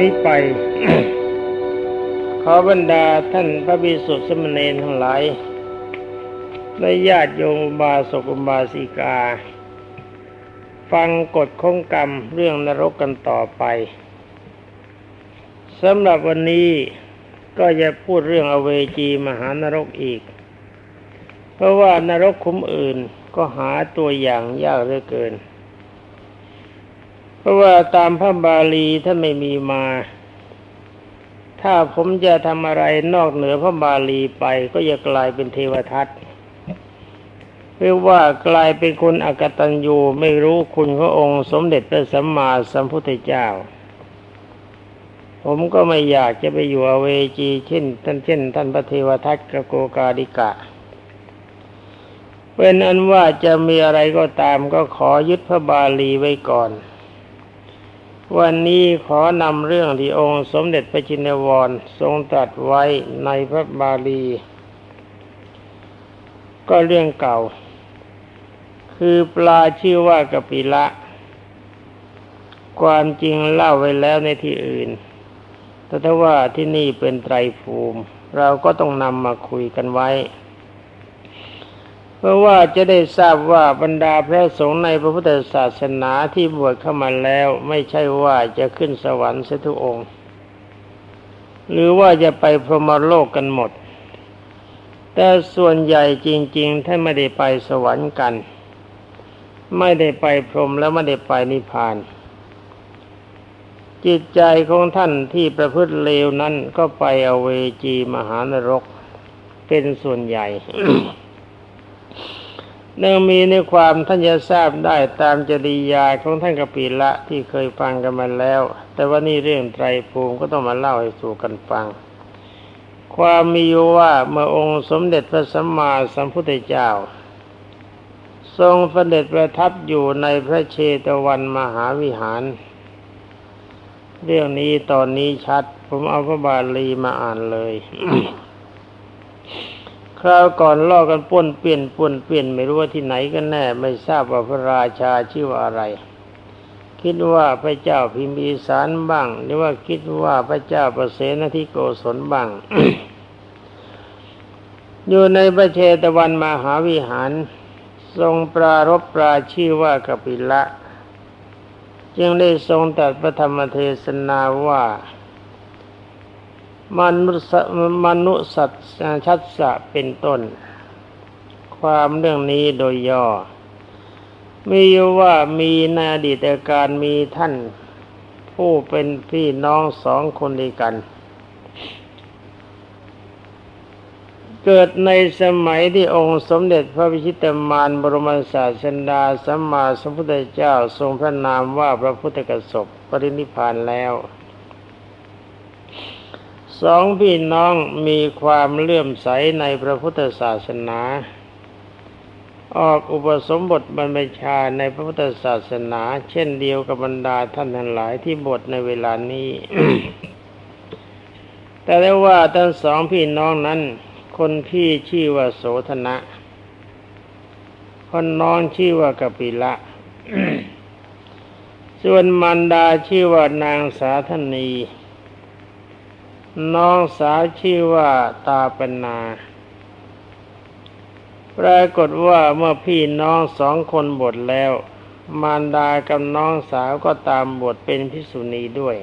นี้ไป ขอบรรดาท่านพระบิสุทธิสมณเณรทั้งหลายและญาติโยมบาสกอุบาสิกา ฟังกฎข้องกรรมเรื่องนรกกันต่อไปสำหรับวันนี้ก็จะพูดเรื่องอเวจีมหานรกอีก เพราะว่านรกคุ้มอื่นก็หาตัวอย่างยากเหลือเกิน เพราะว่าตามพระบาลีท่านไม่มีมา ถ้าผมจะทำอะไรนอกเหนือพระบาลีไปก็จะกลายเป็นเทวทัตเรียกว่ากลายเป็นคนอกตัญญูไม่รู้คุณขององค์ สมเด็จพระสัมมาสัมพุทธเจ้า ผมก็ไม่อยากจะไปอยู่อเวจีเช่นท่านเช่น ท่านพระเทวทัตกโกกาดิกะเป็นอันว่าจะมีอะไรก็ตามก็ขอยึดพระบาลีไว้ก่อน วันนี้ขอนำเรื่องที่องค์สมเด็จพระจินวรทรงตรัสไว้ในพระบาลี ก็เรื่องเก่า คือปลาชื่อว่ากปิละ ความจริงเล่าไว้แล้วในที่อื่น แต่ถ้าว่าที่นี่เป็นไตรภูมิ เราก็ต้องนำมาคุยกันไว้ เพราะว่าจะได้ทราบว่าบรรดาพระสงฆ์ในพระพุทธศาสนาที่บวชเข้ามาแล้ว ไม่ใช่ว่าจะขึ้นสวรรค์เสทุกองค์ หรือว่าจะไปพรหมโลกกันหมด แต่ส่วนใหญ่จริงๆท่านไม่ได้ไปสวรรค์กัน ไม่ได้ไปพรหมแล้วไม่ได้ไปนิพพาน จิตใจของท่านที่ประพฤติเลวนั้นก็ไปอเวจีมหานรกเป็นส่วนใหญ่ เนื่องมีในความท่านจะทราบได้ตามจริยาของท่านกปิละที่เคยฟังกันมาแล้ว แต่ว่านี่เรื่องไตรภูมิก็ต้องมาเล่าให้สู่กันฟัง ความมีอยู่ว่าเมื่อองค์สมเด็จพระสัมมาสัมพุทธเจ้า ทรงเสด็จประทับอยู่ในพระเชตวันมหาวิหาร เรื่องนี้ตอนนี้ชัด ผมเอาพระบาลีมาอ่านเลย คราวก่อนล่อกันป้นเปลี่ยนป้นเปลี่ยนไม่รู้ว่าที่ไหนกันแน่ ไม่ทราบว่าพระราชาชื่อว่าอะไร คิดว่าพระเจ้าพิมพีสารบ้าง หรือว่าคิดว่าพระเจ้าประเสนทิโกศลบ้าง อยู่ในพระเชตวันมหาวิหาร ทรงปรารบปราชื่อว่ากปิละ จึงได้ทรงตรัสพระธรรมเทศนาว่า มนุษมนุสัตชัดสะเป็นต้น ความเรื่องนี้โดยย่อ มีว่ามีในอดีตการมีท่าน ผู้เป็นพี่น้องสองคนด้วยกัน เกิดในสมัยที่องค์สมเด็จพระพิชิตมารบรมศาสดาสัมมาสัมพุทธเจ้าทรงพระนามว่าพระพุทธกสบปรินิพานแล้ว สองพี่น้องมีความเลื่อมใสในพระพุทธศาสนา ออกอุปสมบทบรรพชาในพระพุทธศาสนา เช่นเดียวกับบรรดาท่านทั้งหลายที่บทในเวลานี้ แต่ได้ว่าทั้งสองพี่น้องนั้น คนพี่ชื่อว่าโสธนะ คนน้องชื่อว่ากปิละส่วนมันดาชื่อว่านางสาธนี น้องสาวชื่อว่าตาปนาปรากฏว่าเมื่อพี่น้องสองคนบวชแล้ว มารดากับน้องสาวก็ตามบวชเป็นพิสุณีด้วย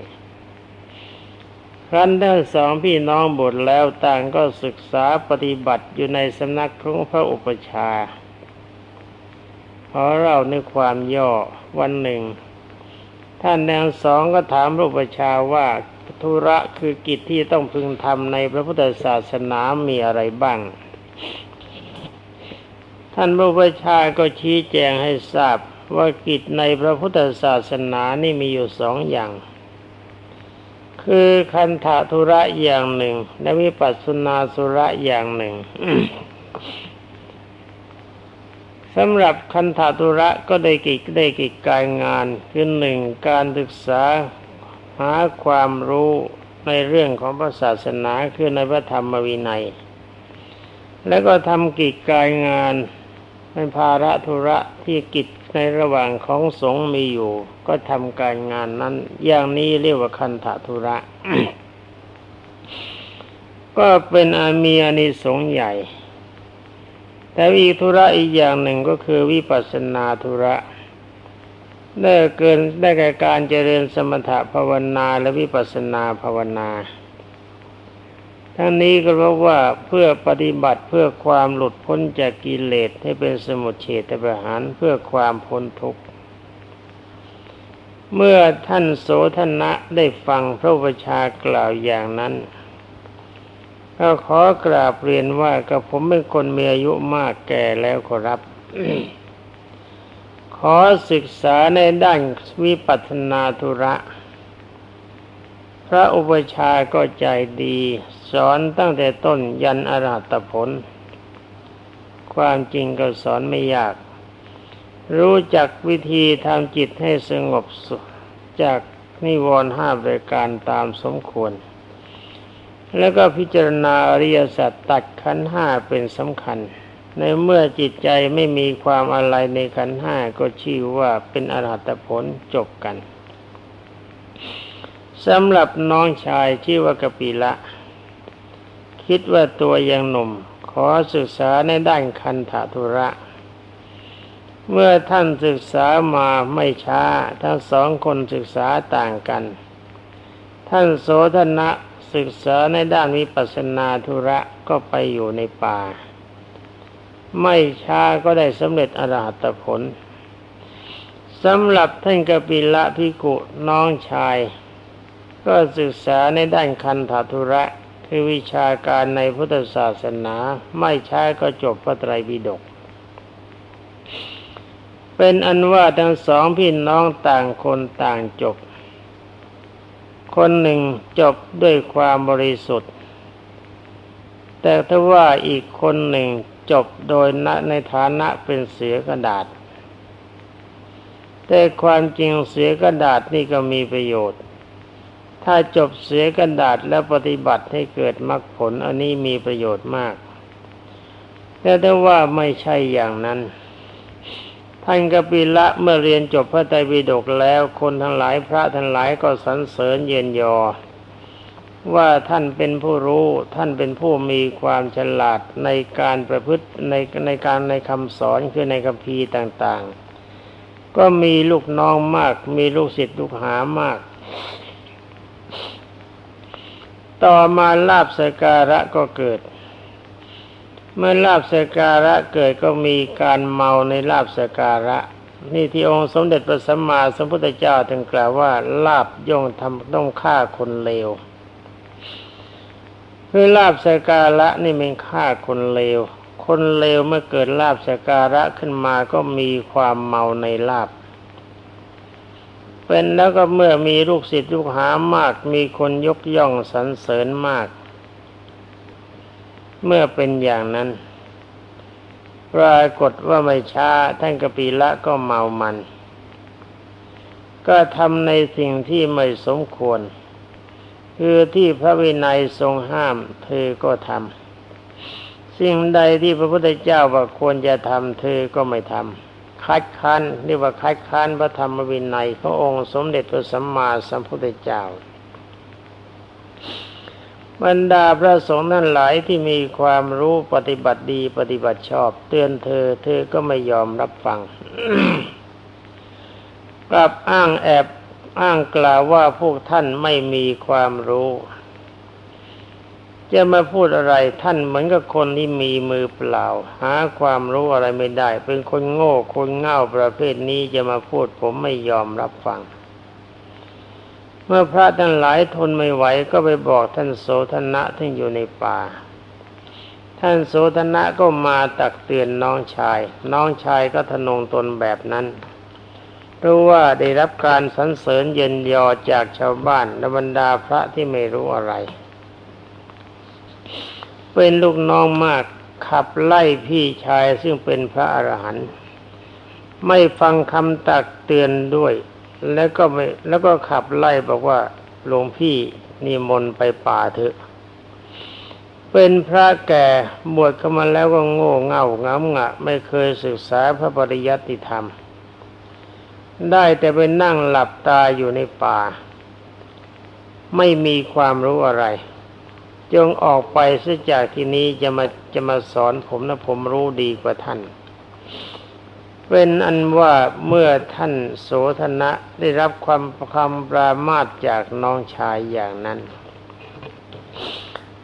ครั้นทั้งสองพี่น้องบวชแล้วต่างก็ศึกษาปฏิบัติอยู่ในสำนักของพระอุปชาย์ขอเราในความย่อวันหนึ่ง ท่านแนงสองก็ถามพระอุปชาว่า ธุระคือกิจที่ต้องพึงทำในพระพุทธศาสนามีอะไรบ้าง ท่านพระพุทธชาก็ชี้แจงให้ทราบว่ากิจในพระพุทธศาสนานี่มีอยู่สองอย่าง คือคันธธุระอย่างหนึ่ง และวิปัสสนาสุระอย่างหนึ่งสำหรับคันธธุระก็ได้กิจได้กิจการงานคือหนึ่งการศึกษา หาความรู้ในเรื่องของพระศาสนาคือในพระธรรมวินัย แล้วก็ทำกิจการงานเป็นภาระธุระที่กิจในระหว่างของสงฆ์มีอยู่ ก็ทำการงานนั้น อย่างนี้เรียกว่าคันธทุระ ก็เป็นอามีอานิสงส์ใหญ่ แต่อีกธุระอีกอย่างหนึ่งก็คือวิปัสสนาธุระ ได้เกินได้แก่การเจริญสมถภาวนาและวิปัสนาภาวนา ทั้งนี้ก็เพราะว่าเพื่อปฏิบัติเพื่อความหลุดพ้นจากกิเลสให้เป็นสมุทเฉทประหารเพื่อความพ้นทุกข์ เมื่อท่านโสธนะได้ฟังพระประชากล่าวอย่างนั้นก็ขอกราบเรียนว่ากับผมเป็นคนมีอายุมากแก่แล้วขอรับ ขอศึกษาในด้านวิปัสสนาธุระ พระอุปชาก็ใจดี สอนตั้งแต่ต้นยันอรหัตผล ความจริงก็สอนไม่ยาก รู้จักวิธีทำจิตให้สงบสุขจากนิวรณ์ห้าบริการตามสมควร แล้วก็พิจารณาอริยสัจตัดขันห้าเป็นสำคัญ ในเมื่อจิตใจไม่มีความอะไรในขันห้าก็ชื่อว่าเป็นอรหัตผลจบกันสำหรับน้องชายชื่อว่ากปิละ คิดว่าตัวยังหนุ่ม ขอศึกษาในด้านคันธทุระ เมื่อท่านศึกษามาไม่ช้า ทั้งสองคนศึกษาต่างกัน ท่านโสธนะศึกษาในด้านวิปัสสนาธุระก็ไปอยู่ในป่า ไม่ช้าก็ได้สำเร็จอรหัตผลสำหรับท่านกปิละพิกุน้องชาย ก็ศึกษาในด้านคันธทุระ คือวิชาการในพุทธศาสนาไม่ช้าก็จบพระไตรปิฎกเป็นอันว่าทั้งสองพี่น้องต่างคนต่างจบ คนหนึ่งจบด้วยความบริสุทธิ์ แต่ถ้าว่าอีกคนหนึ่ง จบโดยในฐานะเป็นเสือกระดาษ แต่ความจริงเสือกระดาษนี่ก็มีประโยชน์ ถ้าจบเสือกระดาษแล้วปฏิบัติให้เกิดมรรคผลอันนี้มีประโยชน์มาก แต่ถ้าว่าไม่ใช่อย่างนั้นท่านกปิละเมื่อเรียนจบพระไตรปิฎกแล้วคนทั้งหลายพระทั้งหลายก็สรรเสริญเย็นยอ ว่าท่านเป็นผู้รู้ท่านเป็นผู้มีความฉลาดในการประพฤติในในการในคำสอนคือในคัมภีร์ต่างๆ ก็มีลูกน้องมาก มีลูกศิษย์ลูกหามาก ต่อมาลาบสการะก็เกิด เมื่อลาบสการะเกิดก็มีการเมาในลาบสการะนี่ที่องค์สมเด็จพระสัมมาสัมพุทธเจ้าถึงกล่าวว่า ลาบย่อมทำต้องฆ่าคนเลว คือลาบสการะนี่เป็นฆ่าคนเลว คนเลวเมื่อเกิดลาบสการะขึ้นมาก็มีความเมาในลาบ เป็นแล้วก็เมื่อมีลูกศิษย์ลูกหามาก มีคนยกย่องสรรเสริญมาก เมื่อเป็นอย่างนั้นปรากฏว่าไม่ช้าท่านกปีละก็เมามัน ก็ทำในสิ่งที่ไม่สมควร คือที่พระวินัยทรงห้าม เธอก็ทำสิ่งใดที่พระพุทธเจ้าว่าควรจะทำเธอก็ไม่ทำคัดค้านเรียกว่าคัดค้านพระธรรมวินัยพระองค์สมเด็จพระสัมมาสัมพุทธเจ้าบรรดาพระสงฆ์นั่นหลายที่มีความรู้ปฏิบัติดีปฏิบัติชอบ เตือนเธอ เธอก็ไม่ยอมรับฟังกลับอ้างแอบ อ้างกล่าวว่าพวกท่านไม่มีความรู้จะมาพูดอะไรท่านเหมือนกับคนที่มีมือเปล่า หาความรู้อะไรไม่ได้ เป็นคนโง่คนเง่าประเภทนี้จะมาพูดผมไม่ยอมรับฟัง เมื่อพระทั้งหลายทนไม่ไหวก็ไปบอกท่านโสธนะที่อยู่ในป่า ท่านโสธนะก็มาตักเตือนน้องชาย น้องชายก็ทนงตนแบบนั้น รู้ว่าได้รับการสรรเสริญเย็นยอจากชาวบ้านและบรรดาพระที่ไม่รู้อะไร เป็นลูกน้องมากขับไล่พี่ชายซึ่งเป็นพระอรหันต์ไม่ฟังคำตักเตือนด้วย แล้วก็ไม่แล้วก็ขับไล่บอกว่าหลวงพี่นิมนต์ไปป่าเถอะ เป็นพระแก่บวชเข้ามาแล้วก็โง่เง่าง้ำงะ ไม่เคยศึกษาพระปริยัติธรรม ได้แต่ไปนั่งหลับตาอยู่ในป่า ไม่มีความรู้อะไร จงออกไปซะจากที่นี้จะมาจะมาสอนผมนะผมรู้ดีกว่าท่าน เป็นอันว่าเมื่อท่านโสธนะได้รับความคำปรามาสจากน้องชายอย่างนั้น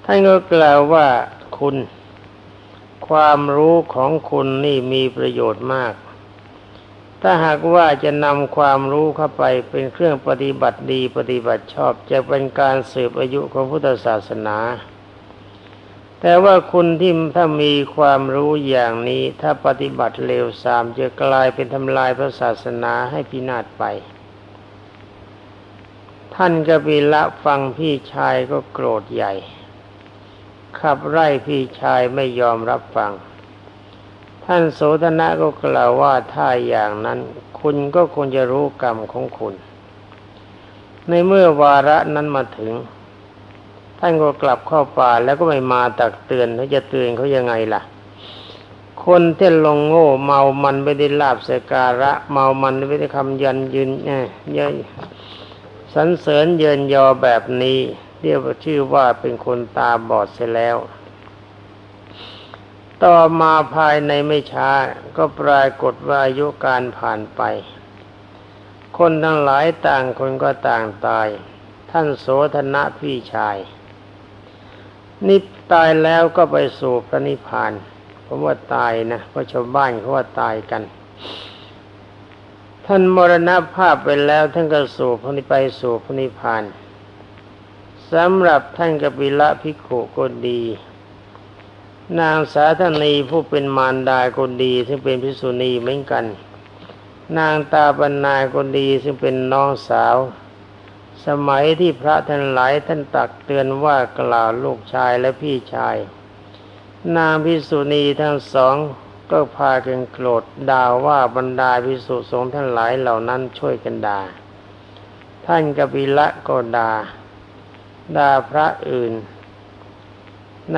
ท่านก็กล่าวว่าคุณ ความรู้ของคุณนี่มีประโยชน์มาก ถ้าหากว่าจะนำความรู้เข้าไปเป็นเครื่องปฏิบัติดีปฏิบัติชอบจะเป็นการสืบอายุของพุทธศาสนา แต่ว่าคุณที่ถ้ามีความรู้อย่างนี้ถ้าปฏิบัติเลวทรามจะกลายเป็นทำลายพระศาสนาให้พินาศไป ท่านกบิละฟังพี่ชายก็โกรธใหญ่ ขับไล่พี่ชายไม่ยอมรับฟัง ท่านโสธนะก็กล่าวว่าถ้าอย่างนั้น คุณก็คงจะรู้กรรมของคุณ ในเมื่อวาระนั้นมาถึง ท่านก็กลับเข้าป่าแล้วก็ไม่มาตักเตือนเขาจะเตือนเขายังไงล่ะ คนที่ลงโง่เมามันไม่ได้ลาบสการะ เมามันไม่ได้คำยันยืนเนี่ยยสรรเสริญเยินยอแบบนี้ เรียกว่าชื่อว่าเป็นคนตาบอดเสียแล้ว ต่อมาภายในไม่ช้า ก็ปรากฏว่าอายุการผ่านไป คนทั้งหลายต่างคนก็ต่างตาย ท่านโสธนะพี่ชายนิพตายแล้วก็ไปสู่พระนิพพานผมว่าตายนะเพราะชาวบ้านเขาว่าตายกัน ท่านมรณภาพไปแล้วท่านก็สู่พระนิไปสู่พระนิพพานสำหรับท่านกบิละพิกขุก็ดี นางสาธนีผู้เป็นมารดาคนดี ซึ่งเป็นพิสุณีเหมือนกัน นางตาบรรณาคนดีซึ่งเป็นน้องสาว สมัยที่พระท่านหลายท่านตักเตือนว่ากล่าวลูกชายและพี่ชาย นางพิสุณีทั้งสองก็พากันโกรธด่าว่าบรรดาพิสุสงฆ์ทั้งหลายเหล่านั้นช่วยกันด่าท่านกบิละก็ด่าด่าพระอื่น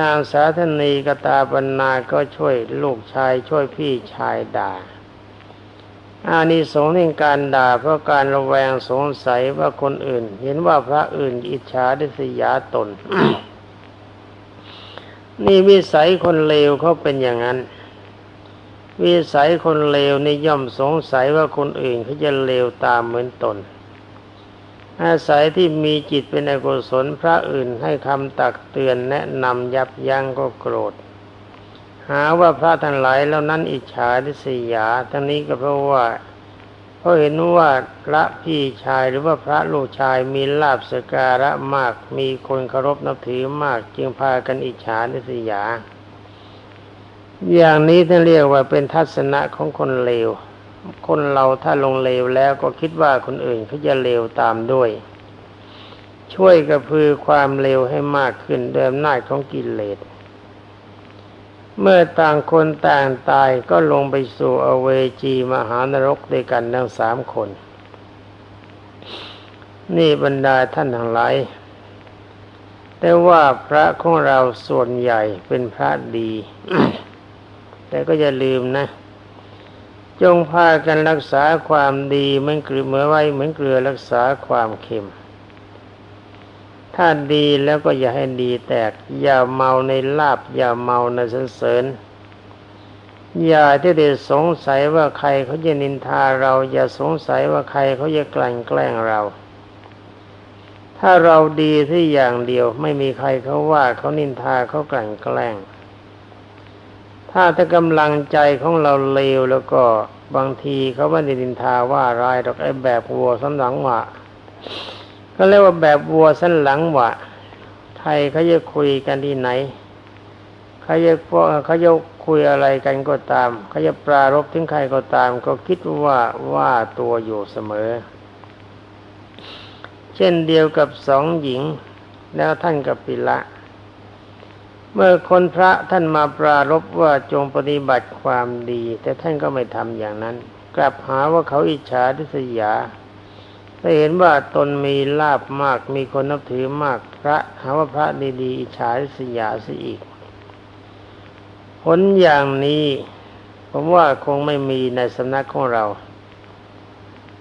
นางสาธนีกตาบรรณาก็ช่วยลูกชายช่วยพี่ชายด่า อานิสงส์ในการด่าเพราะการระแวงสงสัยว่าคนอื่น เห็นว่าพระอื่นอิจฉาดิษยาตน นี่วิสัยคนเลวเขาเป็นอย่างนั้น วิสัยคนเลวนี่ย่อมสงสัยว่าคนอื่นเขาจะเลวตามเหมือนตน อาศัยที่มีจิตเป็นอกุศลพระอื่นให้คำตักเตือนแนะนำยับยั้งก็โกรธ หาว่าพระทั้งหลายแล้วนั้นอิจฉาทิษยาทั้งนี้ก็เพราะว่าเพราะเห็นว่าพระพี่ชายหรือว่าพระลูกชายมีลาบสการะมาก มีคนเคารพนับถือมาก จึงพากันอิจฉาทิษยา อย่างนี้ท่านเรียกว่าเป็นทัศนะของคนเลว คนเราถ้าลงเลวแล้วก็คิดว่าคนอื่นเขาจะเลวตามด้วย ช่วยกระพือความเลวให้มากขึ้นเดิมหน้าของกิเลสเมื่อต่างคนต่างตายก็ลงไปสู่อเวจีมหานรกด้วยกันทั้งสามคน นี่บรรดาท่านทั้งหลายแต่ว่าพระของเราส่วนใหญ่เป็นพระดี แต่ก็อย่าลืมนะ จงพากันรักษาความดีเหมือนเกลือเมื่อไว้เหมือนเกลือรักษาความเค็ม ถ้าดีแล้วก็อย่าให้ดีแตก อย่าเมาในลาบ อย่าเมาในสันเสริญ อย่าที่เด็สงสัยว่าใครเขาจะนินทาเรา อย่าสงสัยว่าใครเขาจะกลั่นแกล้งเรา ถ้าเราดีที่อย่างเดียวไม่มีใครเขาว่าเขานินทาเขากลั่นแกล้ง ถ้าถ้ากำลังใจของเราเลวแล้วก็บางทีเขาไม่ได้ดินทาว่าร้ายดอกไอ้แบบวัวสันหลังหวะก็เรียกว่าแบบวัวสันหลังหวะไทยเขาจะคุยกันที่ไหนเขาจะพวกเขาจะคุยอะไรกันก็ตามเขาจะปรารบถึงใครก็ตาม ก็คิดว่าว่าตัวอยู่เสมอ เช่นเดียวกับสองหญิง แล้วท่านกับปิละ เมื่อคนพระท่านมาปรารบว่าจงปฏิบัติความดี แต่ท่านก็ไม่ทำอย่างนั้น กลับหาว่าเขาอิจฉาทิษยาถ้าเห็นว่าตนมีลาบมากมีคนนับถือมากพระหาว่าพระดีๆอิจฉาทิษยาซะอีก ผลอย่างนี้ ผมว่าคงไม่มีในสำนักของเรา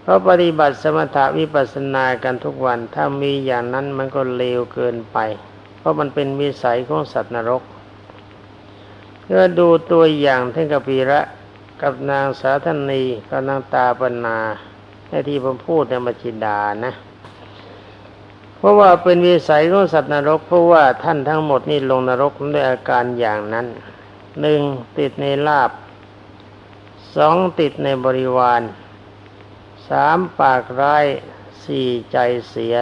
เพราะปฏิบัติสมถะวิปัสสนากันทุกวัน ถ้ามีอย่างนั้นมันก็เลวเกินไป ราะมันเป็นวิสัยของสัตว์นรกเมื่อดูตัวอย่างท่านกปีระกับนางสาธนีกับนางตาปนาในที่ผมพูดในมจินดานะ เพราะว่าเป็นวิสัยของสัตว์นรก เพราะว่าท่านทั้งหมดนี่ลงนรกด้วยอาการอย่างนั้นหนึ่งติดในลาบสองติดในบริวารสามปากร้ายสี่ใจเสีย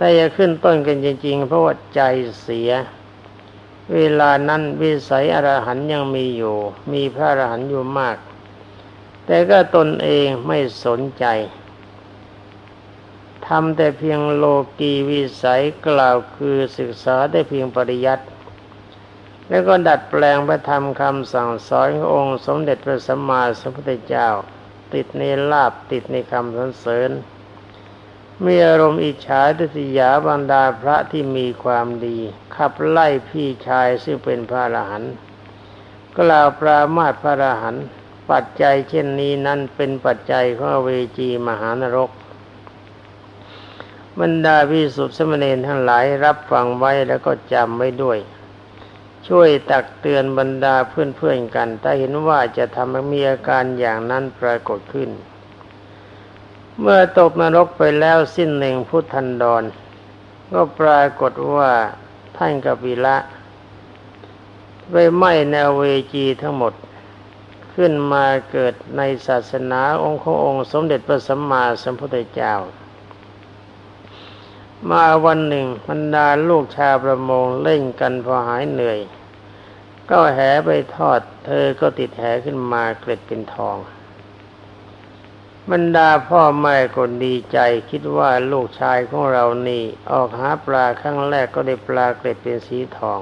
แต่จะขึ้นต้นกันจริง ๆ เพราะว่าใจเสีย เวลานั้นวิสัยอรหันยังมีอยู่ มีพระอรหันอยู่มาก แต่ก็ตนเองไม่สนใจทำแต่เพียงโลกีวิสัยกล่าวคือศึกษาได้เพียงปริยัติ แล้วก็ดัดแปลงพระธรรมคำสั่งสอนขององค์สมเด็จพระสัมมาสัมพุทธเจ้า ติดในลาบติดในคำสรรเสริญ มีอารมณ์อิจฉาทิษยาบรรดาพระที่มีความดี ขับไล่พี่ชายซึ่งเป็นพระอรหันต์กล่าวปรามาสพระอรหันต์ปัจจัยเช่นนี้นั้นเป็นปัจจัยของเวจีมหานรกบรรดาพิสุทธิสมณีทั้งหลายรับฟังไว้แล้วก็จำไว้ด้วย ช่วยตักเตือนบรรดาเพื่อนๆกัน ถ้าเห็นว่าจะทำให้มีอาการอย่างนั้นปรากฏขึ้น เมื่อตกนรกไปแล้วสิ้นหนึ่งพุทธันดร ก็ปรากฏว่าท่านกบิละไปไหม้แนวเวจีทั้งหมด ขึ้นมาเกิดในศาสนาองค์ขององค์สมเด็จพระสัมมาสัมพุทธเจ้า มาวันหนึ่งบรรดาลูกชาวประมงเล่นกันพอหายเหนื่อย ก็แหไปทอด เธอก็ติดแหขึ้นมาเกล็ดเป็นทอง บรรดาพ่อแม่ก็ดีใจคิดว่าลูกชายของเรานี่ ออกหาปลาครั้งแรกก็ได้ปลาเกล็ดเป็นสีทอง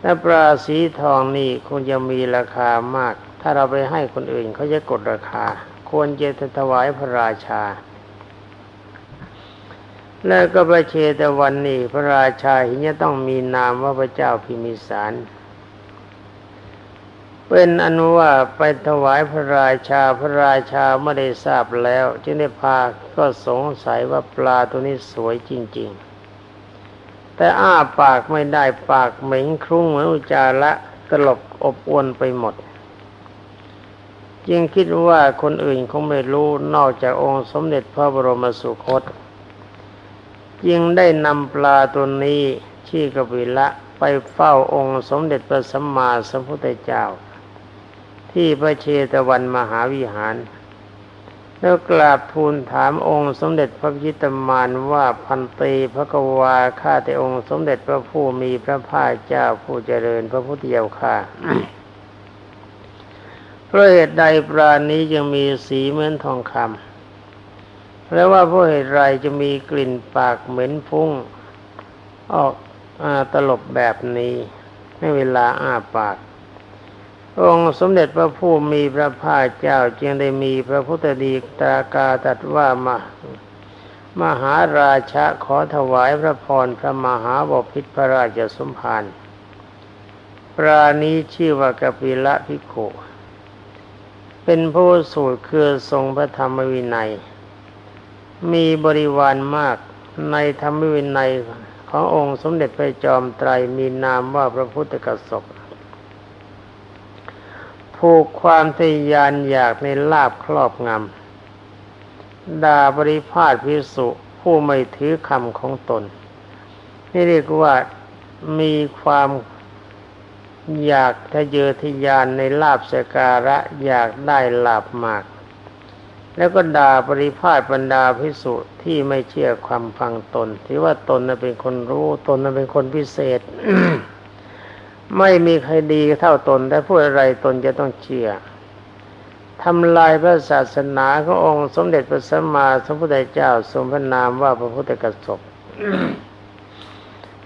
แต่ปลาสีทองนี่คงจะมีราคามาก ถ้าเราไปให้คนอื่นเขาจะกดราคา ควรจะถวายพระราชา แล้วก็ประเชตวันนี้พระราชาเห็นจะต้องมีนามว่าพระเจ้าพิมิสาร เป็นอนุว่าไปถวายพระราชาพระราชาไม่ได้ทราบแล้ว จึงได้พาก็สงสัยว่าปลาตัวนี้สวยจริง ๆ แต่อ้าปากไม่ได้ปากเหม็งครุ่งเหมือนอุจาระตลบอบอวนไปหมด จึงคิดว่าคนอื่นคงไม่รู้นอกจากองค์สมเด็จพระบรมสุคตจึงได้นำปลาตัวนี้ชี่กบิละไปเฝ้าองค์สมเด็จพระสัมมาสัมพุทธเจ้า ที่พระเชตวันมหาวิหาร แล้วกราบทูลถามองค์สมเด็จพระพิตมานว่าพันตีพระกวาข้าแต่องค์สมเด็จพระผู้มีพระภาคเจ้าผู้เจริญพระพุทธเจ้าข้าเพราะเหตุใดปราณนี้ยังมีสีเหมือนทองคำแล้วว่าเพราะเหตุไรจะมีกลิ่นปากเหม็นฟุ้งออกอตลบแบบนี้ในเวลาอ้าปาก องค์สมเด็จพระผู้มีพระภาคเจ้าจึงได้มีพระพุทธดีตากาตัดว่ามา มหาราชะขอถวายพระพรพระมหาบพิตรพระราชสมภารปรานี้ชื่อว่ากปิละพิโขเป็นผู้สูตรคือทรงพระธรรมวินัย มีบริวารมากในธรรมวินัยขององค์สมเด็จพระจอมไตรมีนามว่าพระพุทธกสบ ผูกความทยานอยากในลาบครอบงำด่าบริพาทพิสุผู้ไม่ถือคำของตน นี่เรียกว่ามีความอยากทะเยอทะยานในลาบสการะอยากได้ลาบมาก แล้วก็ด่าบริพาทบรรดาพิสุที่ไม่เชื่อความฟังตนที่ว่าตนนั้นเป็นคนรู้ตนนั้นเป็นคนพิเศษ ไม่มีใครดีเท่าตนแต่พูดอะไรตนจะต้องเชื่อทำลายพระศาสนาขององค์สมเด็จพระสัมมาสัมพุทธเจ้าทรงพระนามว่าพระพุทธกสบ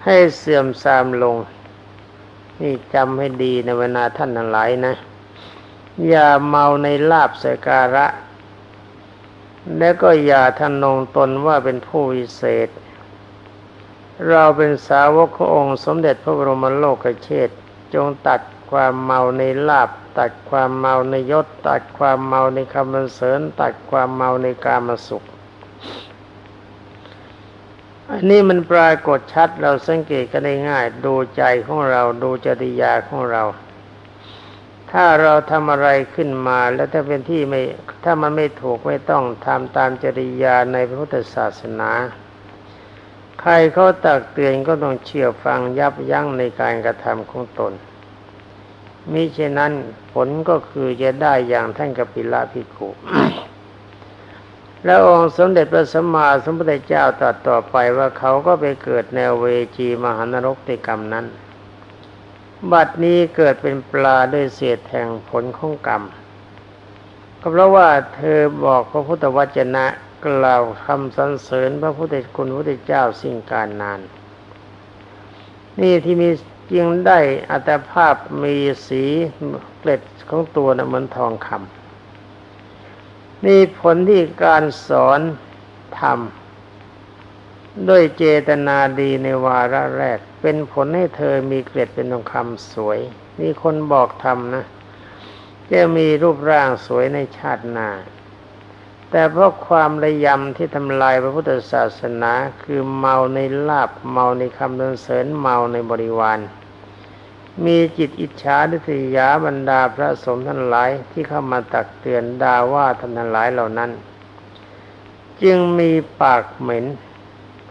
ให้เสื่อมทรามลง นี่จำให้ดีในเวลาท่านทั้งหลายนะ อย่าเมาในลาบสการะ และก็อย่าทนงตนว่าเป็นผู้วิเศษ เราเป็นสาวกขององค์สมเด็จพระบรมโลกเชษจงตัดความเมาในลาบ ตัดความเมาในยศ ตัดความเมาในคำบรรเสริญ ตัดความเมาในกามสุข อันนี้มันปรากฏชัดเราสังเกตกันได้ง่าย ดูใจของเราดูจริยาของเรา ถ้าเราทำอะไรขึ้นมาแล้วถ้าเป็นที่ไม่ถ้ามันไม่ถูกไม่ต้องทำตามจริยาในพระพุทธศาสนา ใครเขาตักเตือนก็ต้องเชื่อฟังยับยั้งในการกระทำของตนมิเช่นนั้นผลก็คือจะได้อย่างท่านกปิละพิกุแล้วองค์สมเด็จพระสัมมาสัมพุทธเจ้าตรัสต่อไปว่าเขาก็ไปเกิดในเวจีมหานรกในกรรมนั้น บัดนี้เกิดเป็นปลาด้วยเศษแห่งผลของกรรมก็เพราะว่าเธอบอกพระพุทธวจนะ กล่าวคำสรรเสริญพระพุทธคุณพระพุทธเจ้าสิ่งการนาน นี่ที่มีจึงได้อัตภาพมีสีเกล็ดของตัวนะเหมือนทองคำนี่ผลที่การสอนทำด้วยเจตนาดีในวาระแรก เป็นผลให้เธอมีเกล็ดเป็นทองคำสวย นี่คนบอกทำนะ จะมีรูปร่างสวยในชาติหน้า แต่เพราะความระยำที่ทำลายพระพุทธศาสนาคือเมาในลาบเมาในคำเดินเสริญเมาในบริวาร มีจิตอิจฉาดิษยาบรรดาพระสมฆ์ทั้งหลายที่เข้ามาตักเตือนด่าว่าท่านทั้งหลายเหล่านั้น จึงมีปากเหม็น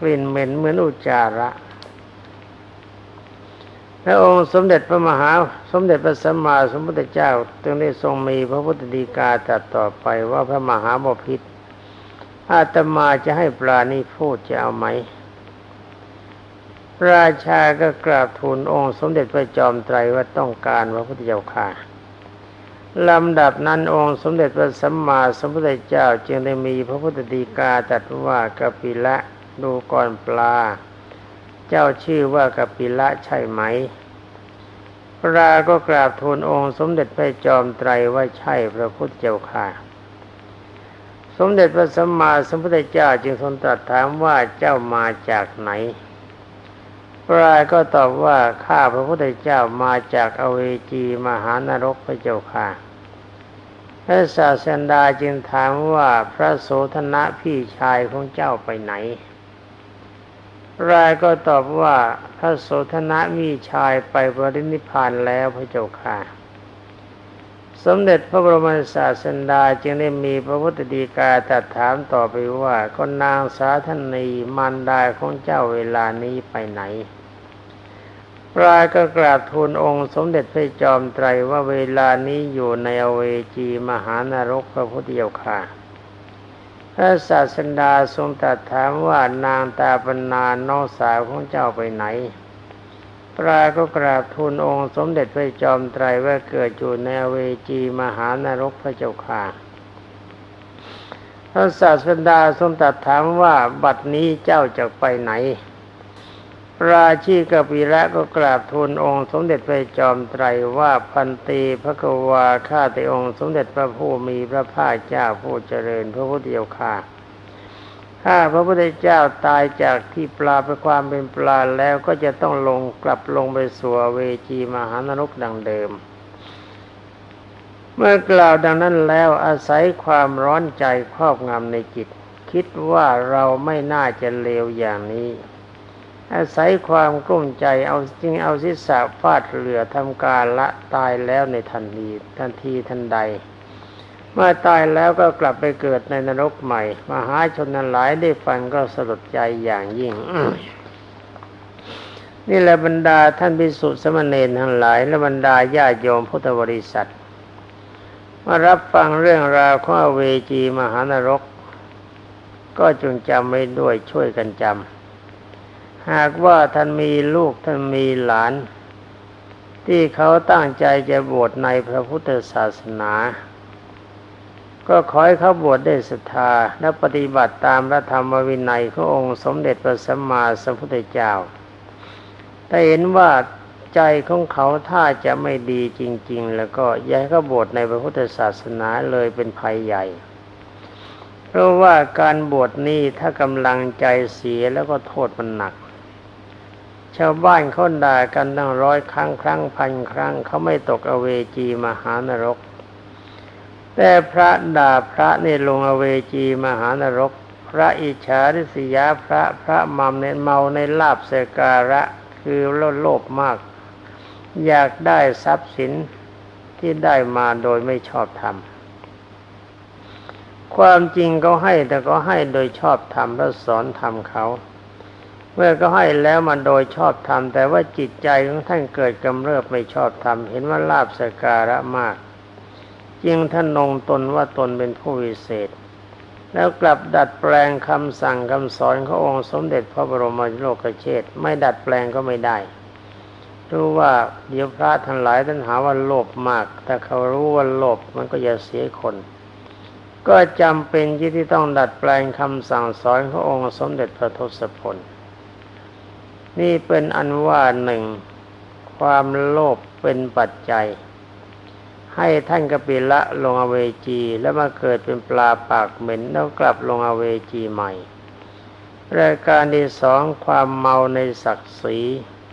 กลิ่นเหม็นเหมือนอุจจาระ พระองค์สมเด็จพระมหาสมเด็จพระสัมมาสัมพุทธเจ้าจึงได้ทรงมีพระพุทธดีกาตรัสต่อไปว่าพระมหาบพิตรอาตมาจะให้ปลานี้พูดจะเอาไหม ราชาก็กราบทูลองค์สมเด็จพระจอมไตรว่าต้องการพระพุทธเจ้าค่ะลำดับนั้นองค์สมเด็จพระสัมมาสัมพุทธเจ้าจึงได้มีพระพุทธดีกาตรัสว่ากปิละดูก่อนปลา เจ้าชื่อว่ากปิละใช่ไหม พระราก็กราบทูลองค์สมเด็จพระจอมไตรว่าใช่พระพุทธเจ้าค่ะ สมเด็จพระสัมมาสัมพุทธเจ้าจึงทรงตรัสถามว่าเจ้ามาจากไหน พระราก็ตอบว่าข้าพระพุทธเจ้ามาจากอเวจีมหานรกพระเจ้าค่ะพระศาสดาจึงถามว่าพระโสธนะพี่ชายของเจ้าไปไหน รายก็ตอบว่าพระโสธนะมีชายไปบรินิพานแล้วพระเจ้าค่ะ สมเด็จพระบรมศาสดาจึงได้มีพระพุทธดีกาตรัสถามต่อไปว่าก็นางสาธนีมารดาของเจ้าเวลานี้ไปไหนรายก็กราบทูลองค์สมเด็จพระจอมไตรว่าเวลานี้อยู่ในอเวจีมหานรกพระพุทธเจ้าค่ะ ระศาสดาทรงตรัสถามว่านางตาปนาน้องสาวของเจ้าไปไหนพระก็กราบทูลองค์สมเด็จพระจอมไตรว่าเกิดอยู่ในเวจีมหานรกพระเจ้าค่ะพระศาสดาทรงตรัสถามว่าบัดนี้เจ้าจะไปไหน ราชีกปิระก็กราบทูลองค์สมเด็จพระจอมไตรว่าพันตีพระกวาข้าแต่องค์สมเด็จพระผู้มีพระภาคเจ้าผู้เจริญพระพุทธเจ้าค่ะถ้าพระพุทธเจ้าตายจากที่ปลาไปความเป็นปลาแล้วก็จะต้องลงกลับลงไปสู่เวจีมหานรกดังเดิม เมื่อกล่าวดังนั้นแล้วอาศัยความร้อนใจครอบงำในจิต คิดว่าเราไม่น่าจะเลวอย่างนี้ อาศัยความกลุ้มใจเอาจึงเอาศีรษะฟาดเหลือทำการละตายแล้วในทันทีทันทีทันใด เมื่อตายแล้วก็กลับไปเกิดในนรกใหม่ มหาชนนั้นหลายได้ฟังก็สลดใจอย่างยิ่งนี่แหละบรรดาท่านพิสุทธิสมณเณรทั้งหลาย และบรรดาญาโยมพุทธบริษัท มารับฟังเรื่องราวของอเวจีมหานรก ก็จงจำไว้ด้วยช่วยกันจำ หากว่าท่านมีลูกท่านมีหลาน ที่เขาตั้งใจจะบวชในพระพุทธศาสนา ก็ขอให้เขาบวชได้ศรัทธาและปฏิบัติตามพระธรรมวินัยขององค์สมเด็จพระสัมมาสัมพุทธเจ้าแต่เห็นว่าใจของเขาถ้าจะไม่ดีจริง ๆ แล้วก็ย่าให้เขาบวชในพระพุทธศาสนาเลยเป็นภัยใหญ่ เพราะว่าการบวชนี้ถ้ากำลังใจเสียแล้วก็โทษมันหนัก ชาวบ้านเขาด่ากันตั้งร้อยครั้งครั้งพันครั้งเขาไม่ตกอเวจีมหานรก แต่พระด่าพระนี่ลงอเวจีมหานรก พระอิจฉาริษยาพระพระมัมเนเมาในลาบเสการะคือโลภโลภมาก อยากได้ทรัพย์สินที่ได้มาโดยไม่ชอบธรรมความจริงเขาให้แต่ก็ให้โดยชอบธรรมแล้วสอนธรรมเขา มื่อก็ให้แล้วมันโดยชอบธรรมแต่ว่าจิตใจของท่านเกิดกำเริบไม่ชอบธรรมเห็นว่าลาบสการะมาก จึงท่านนงตนว่าตนเป็นผู้วิเศษ แล้วกลับดัดแปลงคำสั่งคำสอนขององค์สมเด็จพระบรมโลกเชษฐ์ไม่ดัดแปลงก็ไม่ได้รู้ว่าเดี๋ยวพระทั้งหลายท่านหาว่าโลภมาก แต่เขารู้ว่าโลภมันก็จะเสียคน ก็จำเป็นที่ที่ต้องดัดแปลงคำสั่งสอนขององค์สมเด็จพระทศพล นี่เป็นอันว่าหนึ่งความโลภเป็นปัจจัย ให้ท่านกปิละลงอเวจีแล้วมาเกิดเป็นปลาปากเหม็นแล้วกลับลงอเวจีใหม่รายการที่สองความเมาในศักดิ์ศรี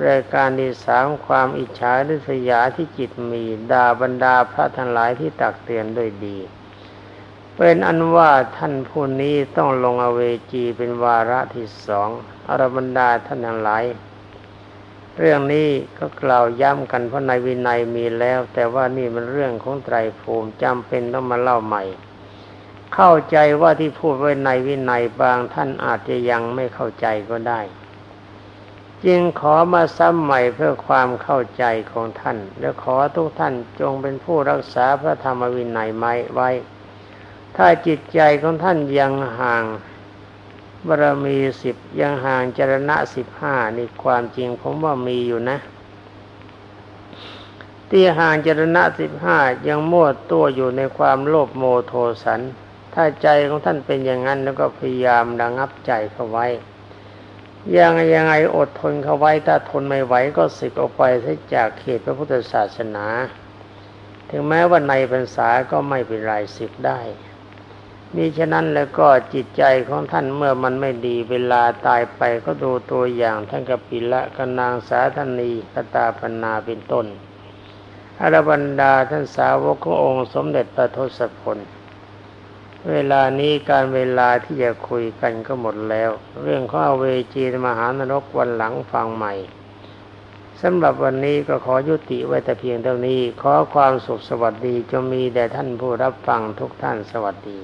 รายการที่สามความอิจฉาริษยาที่จิตมีด่าบรรดาพระทั้งหลายที่ตักเตือนด้วยดี เป็นอันว่าท่านผู้นี้ต้องลงอเวจีเป็นวาระที่สองอรบรรดาท่านทั้งหลาย เรื่องนี้ก็กล่าวย้ำกันเพราะในวินัยมีแล้ว แต่ว่านี่มันเรื่องของไตรภูมิจำเป็นต้องมาเล่าใหม่ เข้าใจว่าที่พูดไว้ในวินัยบางท่านอาจจะยังไม่เข้าใจก็ได้ จึงขอมาซ้ำใหม่เพื่อความเข้าใจของท่าน และขอทุกท่านจงเป็นผู้รักษาพระธรรมวินัยไม้ไว้ ถ้าจิตใจของท่านยังห่างบารมีสิบยังห่างจรณะสิบห้านี่ความจริงผมว่ามีอยู่นะ ที่ห่างจรณะสิบห้ายังมั่วตัวอยู่ในความโลภโมโทสัน ถ้าใจของท่านเป็นอย่างนั้นแล้วก็พยายามระงับใจเข้าไว้ยังยังไงอดทนเข้าไว้ถ้าทนไม่ไหวก็สึกออกไปเสียจากเขตพระพุทธศาสนา ถึงแม้ว่าในพรรษาก็ไม่เป็นไรสึกได้ มีฉะนั้นแล้วก็จิตใจของท่านเมื่อมันไม่ดีเวลาตายไปก็ดูตัวอย่างท่านกปิละกนางสาธนีกตาปนาเป็นต้นอรบรรดาท่านสาวกขององค์สมเด็จพระทศพลเวลานี้การเวลาที่จะคุยกันก็หมดแล้ว เรื่องข้อเวจีมหานรกวันหลังฟังใหม่สำหรับวันนี้ก็ขอยุติไว้แต่เพียงเท่านี้ ขอความสุขสวัสดีจงมีแด่ท่านผู้รับฟังทุกท่านสวัสดี